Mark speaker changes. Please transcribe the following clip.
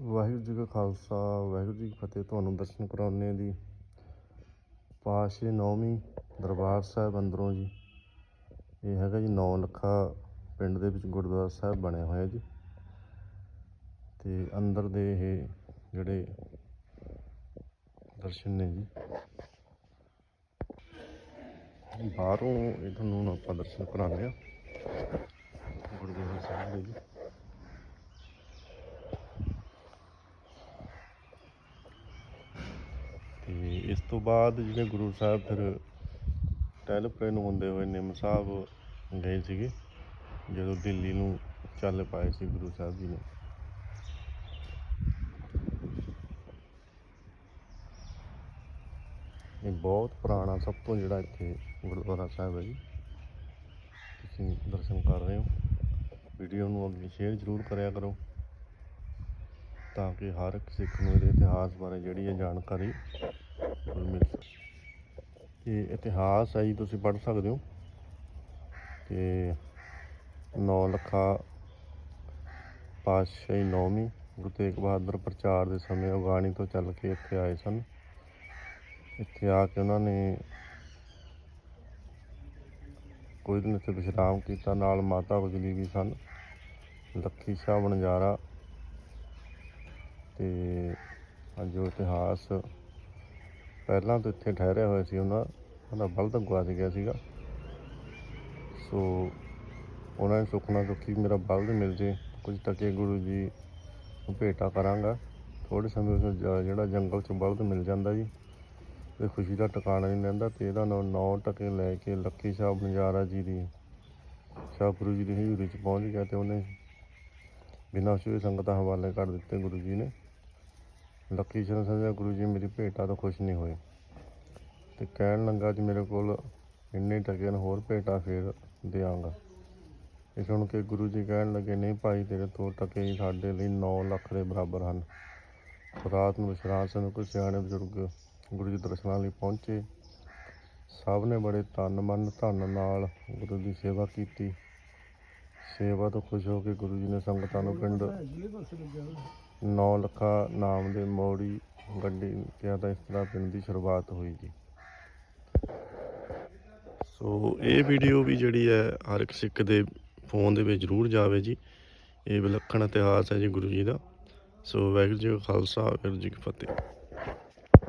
Speaker 1: ਵਾਹਿਗੁਰੂ ਜੀ ਕਾ ਖਾਲਸਾ, ਵਾਹਿਗੁਰੂ ਜੀ ਕੀ ਫਤਿਹ। ਤੁਹਾਨੂੰ ਦਰਸ਼ਨ ਕਰਾਉਂਦੇ ਦੀ ਪਾਸ਼ੇ ਨੌਵੀਂ ਦਰਬਾਰ ਸਾਹਿਬ ਅੰਦਰੋਂ ਜੀ। ਇਹ ਹੈਗਾ ਜੀ ਨੌ ਲੱਖਾ ਪਿੰਡ ਦੇ ਵਿੱਚ ਗੁਰਦੁਆਰਾ ਸਾਹਿਬ ਬਣਿਆ ਹੋਇਆ ਜੀ। ਤੇ ਅੰਦਰ ਦੇ ਇਹ ਜਿਹੜੇ ਦਰਸ਼ਨ ਨੇ ਜੀ। ਬਾਹਰੋਂ ਇਹ ਤੁਹਾਨੂੰ ਆਪਾਂ ਦਰਸ਼ਨ ਕਰਾਉਂਦੇ ਆ ਗੁਰਦੁਆਰਾ ਸਾਹਿਬ ਦੇ ਜੀ ਤੇ ਇਸ ਤੋਂ ਬਾਅਦ ਜਿਹੜੇ ਗੁਰੂ ਸਾਹਿਬ ਫਿਰ ਟੈਲਪਰੇ ਨੂੰ ਹੁੰਦੇ ਹੋਏ ਨਿੰਮ ਸਾਹਿਬ ਗਏ ਸੀਗੇ, ਜਦੋਂ ਦਿੱਲੀ ਨੂੰ ਚੱਲ ਪਾਏ ਸੀ ਗੁਰੂ ਸਾਹਿਬ ਜੀ ਨੇ। ਇਹ ਬਹੁਤ ਪੁਰਾਣਾ ਸਭ ਤੋਂ ਜਿਹੜਾ ਇੱਥੇ ਗੁਰਦੁਆਰਾ ਸਾਹਿਬ ਹੈ ਜੀ। ਤੁਸੀਂ ਦਰਸ਼ਨ ਕਰ ਰਹੇ ਹੋ। ਵੀਡੀਓ ਨੂੰ ਅੱਗੇ ਸ਼ੇਅਰ ਜ਼ਰੂਰ ਕਰਿਆ ਕਰੋ, ਤਾਂ ਕਿ ਹਰ ਇੱਕ ਸਿੱਖ ਨੂੰ ਇਹਦੇ ਇਤਿਹਾਸ ਬਾਰੇ ਜਿਹੜੀ ਹੈ ਜਾਣਕਾਰੀ ਮਿਲ ਸਕੇ ਇਹ ਇਤਿਹਾਸ ਹੈ ਜੀ, ਤੁਸੀਂ ਪੜ੍ਹ ਸਕਦੇ ਹੋ। ਕਿ ਨੌ ਲੱਖਾ ਪਾਤਸ਼ਾਹੀ ਨੌਵੀਂ ਗੁਰੂ ਤੇਗ ਬਹਾਦਰ ਪ੍ਰਚਾਰ ਦੇ ਸਮੇਂ ਅਫਗਾਨੀ ਤੋਂ ਚੱਲ ਕੇ ਇੱਥੇ ਆਏ ਸਨ। ਇੱਥੇ ਆ ਕੇ ਉਹਨਾਂ ਨੇ ਕੋਈ ਦਿਨ ਇੱਥੇ ਵਿਸ਼ਰਾਮ ਕੀਤਾ। ਨਾਲ ਮਾਤਾ ਗੁਜਰੀ ਵੀ ਸਨ। ਲੱਖੀ ਸ਼ਾਹ ਵਣਜਾਰਾ। ਤੇ ਜੋ ਇਤਿਹਾਸ ਪਹਿਲਾਂ ਤੋਂ ਇੱਥੇ ਠਹਿਰਿਆ ਹੋਇਆ ਸੀ ਉਹਨਾਂ ਦਾ ਬਲਦ ਗੁਆਚ ਗਿਆ ਸੀਗਾ। ਸੋ ਉਹਨਾਂ ਨੇ ਸੁਖਨਾ ਸੁਖੀ ਮੇਰਾ ਬਲਦ ਮਿਲ ਜੇ। ਕੁਝ ਟਕੇ ਗੁਰੂ ਜੀ ਨੂੰ ਭੇਟਾ ਕਰਾਂਗਾ। ਥੋੜੇ ਸਮੇਂ ਵਿੱਚ ਜਿਹੜਾ ਜੰਗਲ 'ਚ ਬਲਦ ਮਿਲ ਜਾਂਦਾ ਜੀ, ਤੇ ਖੁਸ਼ੀ ਦਾ ਟਿਕਾਣਾ ਨਹੀਂ ਰਹਿੰਦਾ ਤੇ ਇਹਦਾ ਨਾਂ ਨੌ ਟਕੇ ਲੈ ਕੇ ਲੱਕੀ ਸ਼ਾਹ ਬਨਜਾਰਾ ਜੀ ਦੀ, ਸ਼ਾਹ ਗੁਰੂ ਜੀ ਦੀ ਹਜ਼ੂਰੀ 'ਚ ਪਹੁੰਚ ਗਿਆ ਤੇ ਉਹਨੇ ਬਿਨਾਂ ਛੂਏ ਸੰਗਤਾਂ ਹਵਾਲੇ ਕਰ ਦਿੱਤੇ ਗੁਰੂ ਜੀ ਨੇ। ਲੱਕੀ ਸ਼ਰਨ ਸਿੰਘ ਗੁਰੂ ਜੀ ਮੇਰੀ ਭੇਟਾ ਤੋਂ ਖੁਸ਼ ਨਹੀਂ ਹੋਏ। ਤੇ ਕਹਿਣ ਲੱਗਾ ਜੀ ਮੇਰੇ ਕੋਲ ਇੰਨੇ ਟਕੇ ਨੇ ਹੋਰ ਭੇਟਾ ਫੇਰ ਦਿਆਂਗਾ। ਇਹ ਸੁਣ ਕੇ ਗੁਰੂ ਜੀ ਕਹਿਣ ਲੱਗੇ, ਨਹੀਂ ਭਾਈ, ਤੇਰੇ ਤੋਂ ਟਕੇ ਹੀ ਸਾਡੇ ਲਈ 9 ਲੱਖ ਦੇ ਬਰਾਬਰ ਹਨ। ਰਾਤ ਨੂੰ ਵਿਸ਼ਰਾਮ ਸਿੰਘ ਕੁਝ ਸਿਆਣੇ ਬਜ਼ੁਰਗ ਗੁਰੂ ਜੀ ਦਰਸ਼ਨਾਂ ਲਈ ਪਹੁੰਚੇ। ਸਭ ਨੇ ਬੜੇ ਤਨ ਮਨ, ਧਨ ਨਾਲ ਗੁਰੂ ਦੀ ਸੇਵਾ ਕੀਤੀ। ਸੇਵਾ ਤੋਂ ਖੁਸ਼ ਹੋ ਕੇ ਗੁਰੂ ਜੀ ਨੇ ਸੰਗਤਾਂ ਨੂੰ ਪਿੰਡ ਨੌ ਲੱਖਾ ਨਾਮ ਦੇ ਮੋੜੀ ਗੱਡੀ ਕਿਹਾ ਤਾਂ ਇਸ ਤਰ੍ਹਾਂ ਪਿੰਡ ਦੀ ਸ਼ੁਰੂਆਤ ਹੋਈ ਜੀ। ਸੋ ਇਹ ਵੀਡੀਓ ਵੀ ਜਿਹੜੀ ਹੈ ਹਰ ਇੱਕ ਸਿੱਖ ਦੇ ਫੋਨ ਦੇ ਵਿੱਚ ਜ਼ਰੂਰ ਜਾਵੇ ਜੀ। ਇਹ ਵਿਲੱਖਣ ਇਤਿਹਾਸ ਹੈ ਜੀ ਗੁਰੂ ਜੀ ਦਾ। ਸੋ ਵਾਹਿਗੁਰੂ ਜੀ ਕਾ ਖਾਲਸਾ ਵਾਹਿਗੁਰੂ ਜੀ ਕੀ ਫਤਿਹ।